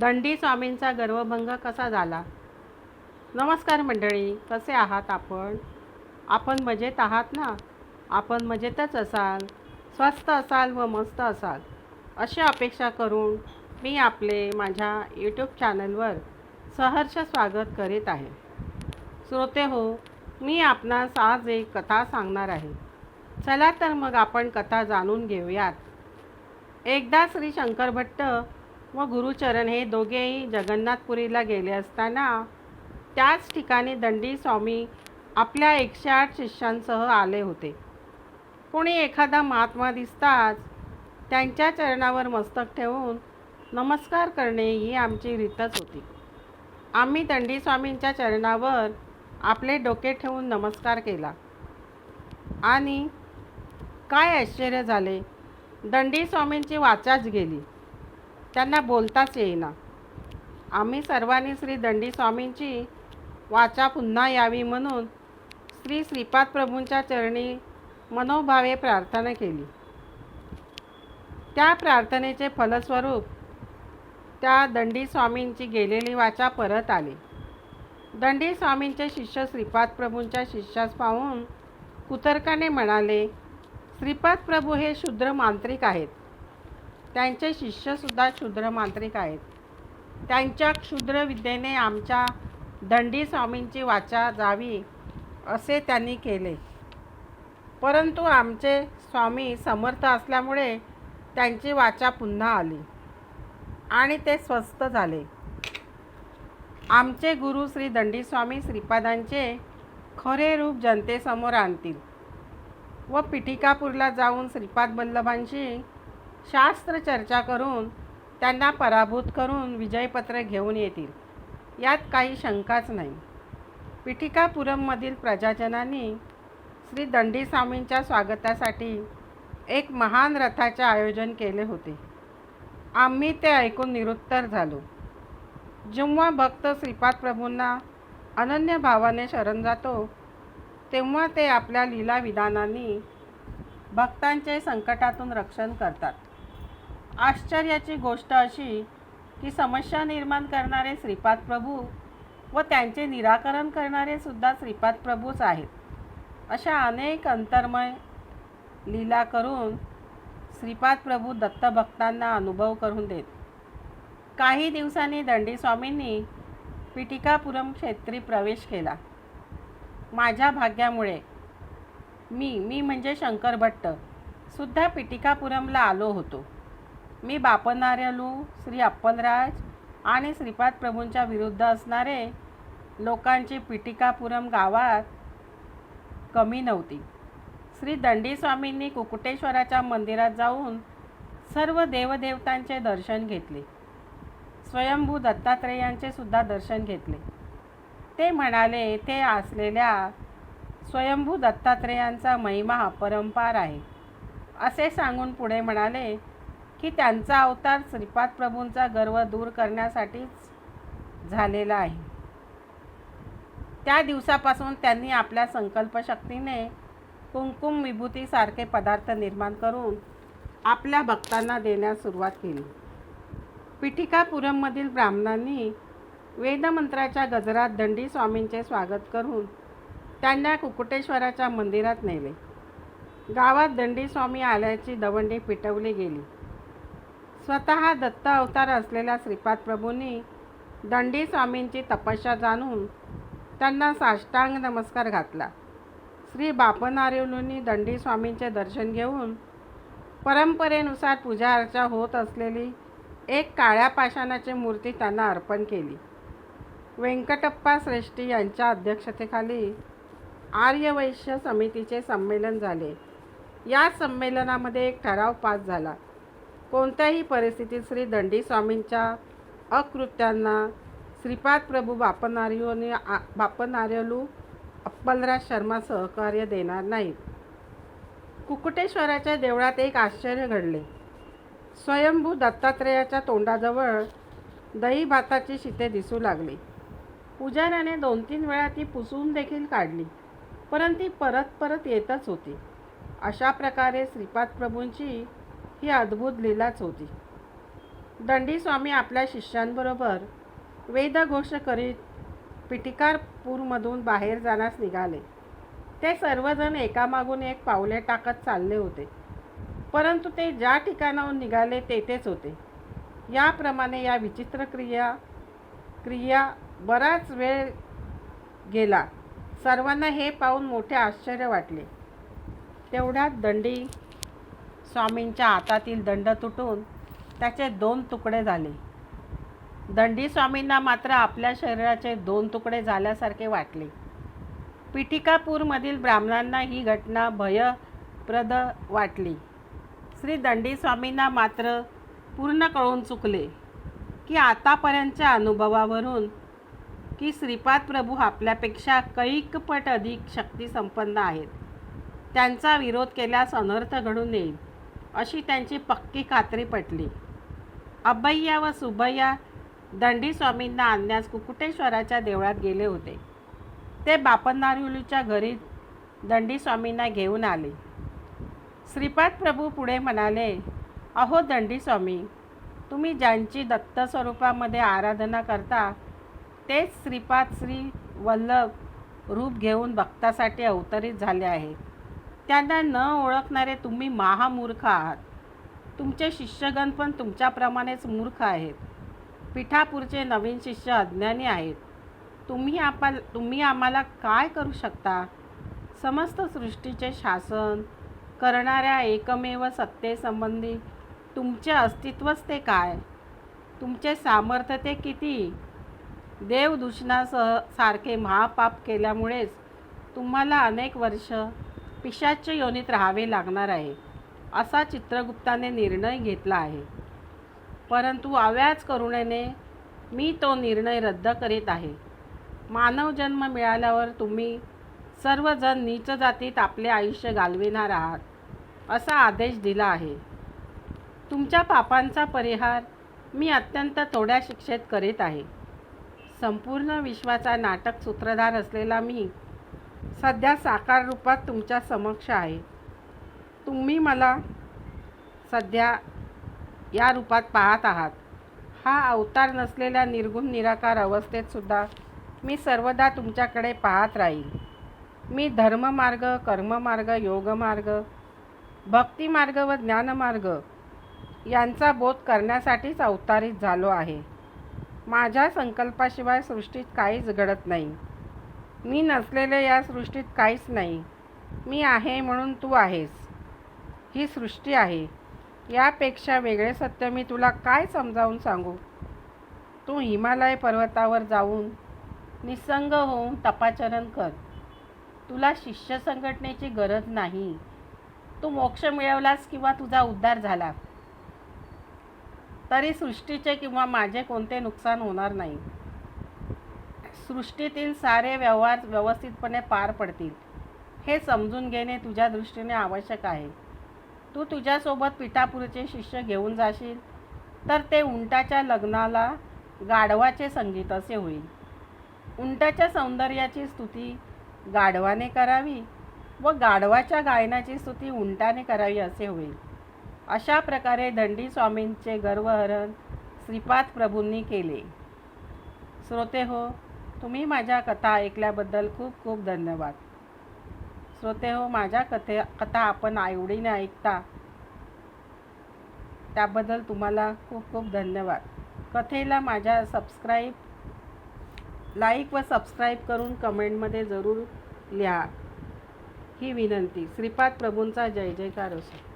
दंडी स्वामींचा गर्वभंग कसा झाला? नमस्कार मंडळी कसे आहात आपण? आपण मजेत आहात ना? आपण मजेतच असाल स्वस्त असाल व मस्त असाल. अशी अपेक्षा करून मी आपले माझ्या यूट्यूब चॅनलवर सहर्ष स्वागत करीत आहे. श्रोते हो मी आपणास आज एक कथा सांगणार आहे. चला तर मग आपण कथा जाणून घेऊयात. एकदा श्री शंकर भट्ट व गुरुचरण हे दोघेही जगन्नाथपुरीला गेले असताना त्याच ठिकाणी दंडी स्वामी आपल्या एकशे आठ शिष्यांसह आले होते. कोणी एखादा महात्मा दिसताच त्यांच्या चरणावर मस्तक ठेवून नमस्कार करणे ही आमची रीतच होती. आम्ही दंडी स्वामींच्या चरणावर आपले डोके ठेवून नमस्कार केला. आणि काय आश्चर्य झाले दंडी स्वामींची वाचाच गेली. त्यांना बोलताच येईना. आम्ही सर्वांनी श्री दंडी स्वामींची वाचा पुन्हा यावी म्हणून श्री श्रीपाद प्रभूंच्या चरणी मनोभावे प्रार्थना केली. त्या प्रार्थनेचे फलस्वरूप त्या दंडी स्वामींची गेलेली वाचा परत आली. दंडी स्वामींचे शिष्य श्रीपाद प्रभूंच्या शिष्यास पाहून कुतर्काने म्हणाले श्रीपाद प्रभू हे शूद्र मांत्रिक आहेत. त्यांचे शिष्यसुद्धा क्षुद्र मांत्रिक आहेत. त्यांच्या क्षुद्र विद्येने आमच्या दंडी स्वामींची वाचा जावी असे त्यांनी केले. परंतु आमचे स्वामी समर्थ असल्यामुळे त्यांची वाचा पुन्हा आली आणि ते स्वस्थ झाले. आमचे गुरु श्री दंडी स्वामी श्रीपादांचे खरे रूप जनतेसमोर आणतील व पिठिकापूरला जाऊन श्रीपाद वल्लभांशी शास्त्र चर्चा करून त्यांना पराभूत करून विजयपत्र घेऊन येतील. यात काही शंकाच नाही. पिठिकापुरममधील प्रजाजनांनी श्री दंडी स्वामींच्या स्वागतासाठी एक महान रथाचे आयोजन केले होते. आम्ही ते ऐकून निरुत्तर झालो. जेव्हा भक्त श्रीपाद प्रभूंना अनन्य भावाने शरण जातो तेव्हा ते आपल्या लीला विधानांनी भक्तांचे संकटातून रक्षण करतात. आश्चर्याची गोष्ट अशी की समस्या निर्माण करणारे श्रीपाद प्रभू व त्यांचे निराकरण करणारे सुद्धा श्रीपाद प्रभूच आहेत. अशा अनेक अंतर्मय लीला करून श्रीपाद प्रभू दत्तभक्तांना अनुभव करून देत. काही दिवसांनी दंडी स्वामींनी पिटिकापुरम क्षेत्री प्रवेश केला. माझ्या भाग्यामुळे मी मी म्हणजे शंकर भट्ट सुद्धा पिटिकापुरमला आलो होतो. मी बापनार्यलू श्री अप्पलराज आणि श्रीपाद प्रभूंच्या विरुद्ध असणारे लोकांची पिटिकापुरम गावात कमी नव्हती. श्री दंडीस्वामींनी कुकुटेश्वराच्या मंदिरात जाऊन सर्व देवदेवतांचे दर्शन घेतले. स्वयंभू दत्तात्रेयांचे सुद्धा दर्शन घेतले. ते म्हणाले ते असलेल्या स्वयंभू दत्तात्रेयांचा महिमा अपरंपार आहे. असे सांगून पुढे म्हणाले की त्यांचा अवतार श्रीपाद प्रभूंचा गर्व दूर करण्यासाठीच झालेला आहे. त्या दिवसापासून त्यांनी आपल्या संकल्पशक्तीने कुंकुम विभूतीसारखे पदार्थ निर्माण करून आपल्या भक्तांना देण्यास सुरुवात केली. पिठिकापुरममधील ब्राह्मणांनी वेदमंत्राच्या गजरात दंडी स्वामींचे स्वागत करून त्यांना कुकुटेश्वराच्या मंदिरात नेले. गावात दंडी स्वामी आल्याची दवंडी पिटवली गेली. स्वतः दत्त अवतार असलेल्या श्रीपाद प्रभूंनी दंडी स्वामींची तपस्या जाणून त्यांना साष्टांग नमस्कार घातला. श्री बापनारेवलूंनी दंडी स्वामींचे दर्शन घेऊन परंपरेनुसार पूजा अर्चा होत असलेली एक काळ्या पाषाणाची मूर्ती त्यांना अर्पण केली. व्यंकटप्पा श्रेष्ठी यांच्या अध्यक्षतेखाली आर्यवैश्य समितीचे संमेलन झाले. या संमेलनामध्ये एक ठराव पास झाला. कोणत्याही परिस्थितीत श्री दंडी स्वामींच्या अकृत्यांना श्रीपाद प्रभू बापनार्योने बापनार्यलू अप्पलराज शर्मा सहकार्य देणार नाहीत कुकुटेश्वराच्या देवळात एक आश्चर्य घडले. स्वयंभू दत्तात्रेयाच्या तोंडाजवळ दही भाताची शिते दिसू लागली. पुजाऱ्याने दोन तीन वेळा ती पुसून देखील काढली परंतु परत परत येतच होती. अशा प्रकारे श्रीपाद प्रभूंची ही अद्भुत लीलाच होती. दंडी स्वामी आपल्या शिष्यांबरोबर वेदघोष करीत पिटिकारपूरमधून बाहेर जाण्यास निघाले. ते सर्वजण एकामागून एक पावले टाकत चालले होते. परंतु ते ज्या ठिकाणाहून निघाले तेथेच होते. याप्रमाणे या विचित्र क्रिया क्रिया बराच वेळ गेला. सर्वांना हे पाहून मोठे आश्चर्य वाटले. तेवढ्यात दंडी स्वामींच्या हातातील दंड तुटून त्याचे दोन तुकडे झाले. दंडी स्वामींना मात्र आपल्या शरीराचे दोन तुकडे झाल्यासारखे वाटले. पिठिकापूरमधील ब्राह्मणांना ही घटना भयप्रद वाटली. श्री दंडी स्वामींना मात्र पूर्ण कळून चुकले की आतापर्यंतच्या अनुभवावरून की श्रीपाद प्रभू आपल्यापेक्षा कैकपट अधिक शक्तिसंपन्न आहेत. त्यांचा विरोध केल्यास अनर्थ घडून येईल. अशी त्यांची पक्की खात्री पटली. अभय्या व सुभय्या दंडी स्वामींना आणण्यास कुकुटेश्वराच्या देवळात गेले होते. ते बापनारिवलीच्या घरी दंडी स्वामींना घेऊन आले. श्रीपाद प्रभू पुढे म्हणाले अहो दंडी स्वामी तुम्ही ज्यांची दत्त स्वरूपामध्ये आराधना करता तेच श्रीपाद श्री वल्लभ रूप घेऊन भक्तासाठी अवतरित झाले आहेत. त्यांना न ओळखणारे तुम्ही महामूर्ख आहात. तुमचे शिष्यगण पण तुमच्याप्रमाणेच मूर्ख आहेत. पिठापूरचे नवीन शिष्य अज्ञानी आहेत. तुम्ही आपा तुम्ही आम्हाला काय करू शकता? समस्त सृष्टीचे शासन करणाऱ्या एकमेव सत्तेसंबंधी तुमचे अस्तित्वच ते काय? तुमचे सामर्थ्य ते किती? देवदूषणासह सारखे महापाप केल्यामुळेच तुम्हाला अनेक वर्ष पिशाच्य योनीत राहावे लागणार आहे असा चित्रगुप्ताने निर्णय घेतला आहे. परंतु अव्याज करुणेने मी तो निर्णय रद्द करीत आहे. मानव जन्म मिळाल्यावर तुम्ही सर्वजण नीच जातीत आपले आयुष्य घालविणार आहात असा आदेश दिला आहे. तुमच्या पापांचा परिहार मी अत्यंत थोड्या शिक्षेत करीत आहे. संपूर्ण विश्वाचा नाटक सूत्रधार असलेला मी सध्या साकार रूपात तुमच्या समक्ष आहे. तुम्ही मला सध्या या रूपात पाहत आहात. हा अवतार नसलेल्या निर्गुण निराकार अवस्थेतसुद्धा मी सर्वदा तुमच्याकडे पाहत राहील. मी धर्ममार्ग कर्ममार्ग योगमार्ग भक्तिमार्ग व ज्ञानमार्ग यांचा बोध करण्यासाठीच अवतारित झालो आहे. माझ्या संकल्पाशिवाय सृष्टीत काहीच घडत नाही. मी नसलेले या सृष्टीत काहीच नाही. मी आहे म्हणून तू आहेस. ही सृष्टी आहे. यापेक्षा वेगळे सत्य मी तुला काय समजावून सांगू? तू हिमालय पर्वतावर जाऊन निसंग होऊन तपाचरण कर. तुला शिष्य संघटनेची गरज नाही. तू मोक्ष मिळवलास किंवा तुझा उद्धार झाला. तरी सृष्टीचे किंवा माझे कोणते नुकसान होणार नाही. सृष्टीतील सारे व्यवहार व्यवस्थितपणे पार पडतील. हे समजून घेणे तुझ्या दृष्टीने आवश्यक आहे. तू तुझ्यासोबत पिठापूरचे शिष्य घेऊन जाशील तर ते उंटाच्या लग्नाला गाढवाचे संगीत असे होईल. उंटाच्या सौंदर्याची स्तुती गाढवाने करावी व गाढवाच्या गायनाची स्तुती उंटाने करावी असे होईल. अशा प्रकारे दंडी स्वामींचे गर्वहरण श्रीपाद प्रभूंनी केले. श्रोते हो तुम्ही माझ्या कथा ऐकल्याबद्दल खूप खूप धन्यवाद. श्रोते हो माझ्या कथे कथा आपण आवडीने ऐकता. त्याबद्दल तुम्हाला खूप खूप धन्यवाद. कथेला माझ्या सबस्क्राईब लाईक व सबस्क्राईब करून कमेंटमध्ये जरूर लिहा. ही विनंती. श्रीपाद प्रभूंचा जय जयकार असो.